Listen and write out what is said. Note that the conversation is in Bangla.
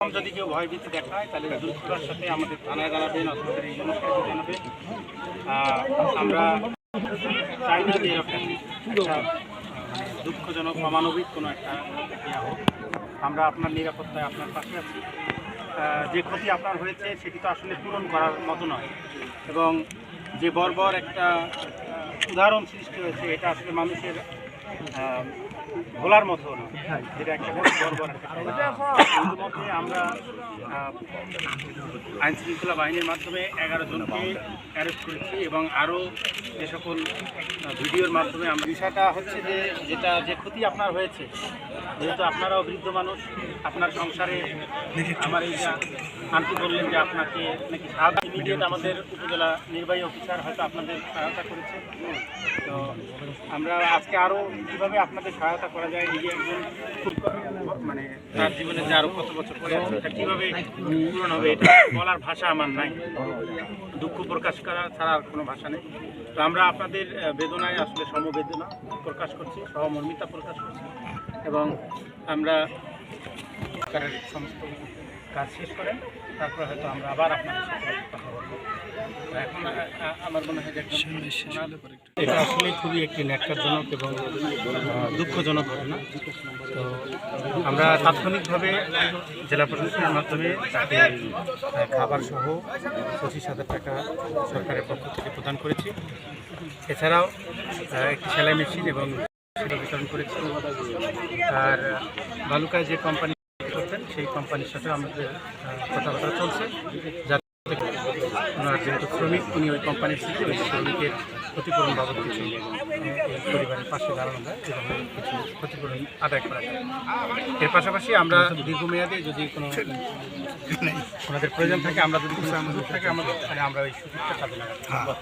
যদি কেউ ভয়ভীতি দেখায়, তাহলে দ্রুততার সাথে আমাদের থানায় জানাবেন অথবা এই অনুষ্ঠানে আমরা চাই না যে দুঃখজনক, অমানবিক কোনো একটা ইয়া হোক। আমরা আপনার নিরাপত্তায় আপনার পাশে আছি। যে ক্ষতি আপনার হয়েছে, সেটি তো আসলে পূরণ করার মতো নয়। এবং যে বর্বর একটা উদাহরণ সৃষ্টি হয়েছে, এটা আসলে মানুষের ভোলার মতো না যেটা একটা আমরা আইন শৃঙ্খলা বাহিনীর মাধ্যমে এগারো জনকে অ্যারেস্ট করেছি এবং আরও যে সকল ভিডিওর মাধ্যমে আমরা বিষয়টা হচ্ছে যে যেটা যে ক্ষতি আপনার হয়েছে যেহেতু আপনারাও বৃদ্ধ মানুষ আপনার সংসারে আমার এই যে আন্টি বললেন যে আপনাকে নাকি সাহায্য ইমিডিয়েট আমাদের উপজেলা নির্বাহী অফিসার হয়তো আপনাদের সহায়তা করেছে। তো আমরা আজকে আরও কীভাবে আপনাদের সহায়তা করা যায় যে একজন মানে তার জীবনে যে আরও কত বছর পরে আছে, এটা কীভাবে পূরণ হবে, এটা বলার ভাষা আমার নাই। দুঃখ প্রকাশ করা ছাড়া আর কোনো ভাষা নেই। তো আমরা আপনাদের বেদনায় আসলে সমবেদনা প্রকাশ করছি, সহমর্মিতা প্রকাশ করছি এবং আমরা সমস্ত কাজ শেষ করেন, তারপরে হয়তো আমরা আবার আপনাদের সাথে কথা এটা আসলে খুবই একটি ন্যাক্কারজনক এবং দুঃখজনক ঘটনা। তো আমরা তাৎক্ষণিকভাবে জেলা প্রশাসনের মাধ্যমে তাকে খাবার সহ পঁচিশ হাজার টাকা সরকারের পক্ষ থেকে প্রদান করেছি। এছাড়াও একটি সেলাই মেশিন এবং সেটা বিতরণ করেছি। আর, বালুকায় যে কোম্পানি করতেন সেই কোম্পানির সাথে আমাদের কথাবার্তা চলছে। যাতে ওনার যেহেতু শ্রমিক উনি ওই কোম্পানির ছিলেন ওই শ্রমিকের ক্ষতিপূরণ বাবদ কিছু পরিবারের পাশে দাঁড়ানো যায় এভাবে কিছু ক্ষতিপূরণ আদায় করা যায়। এর পাশাপাশি আমরা দীর্ঘমেয়াদে যদি কোনো ওনাদের প্রয়োজন থাকে আমরা যদি কোনো সুযোগ থাকে আমাদের তাহলে আমরা ওই সুযোগটা কাজে লাগাবো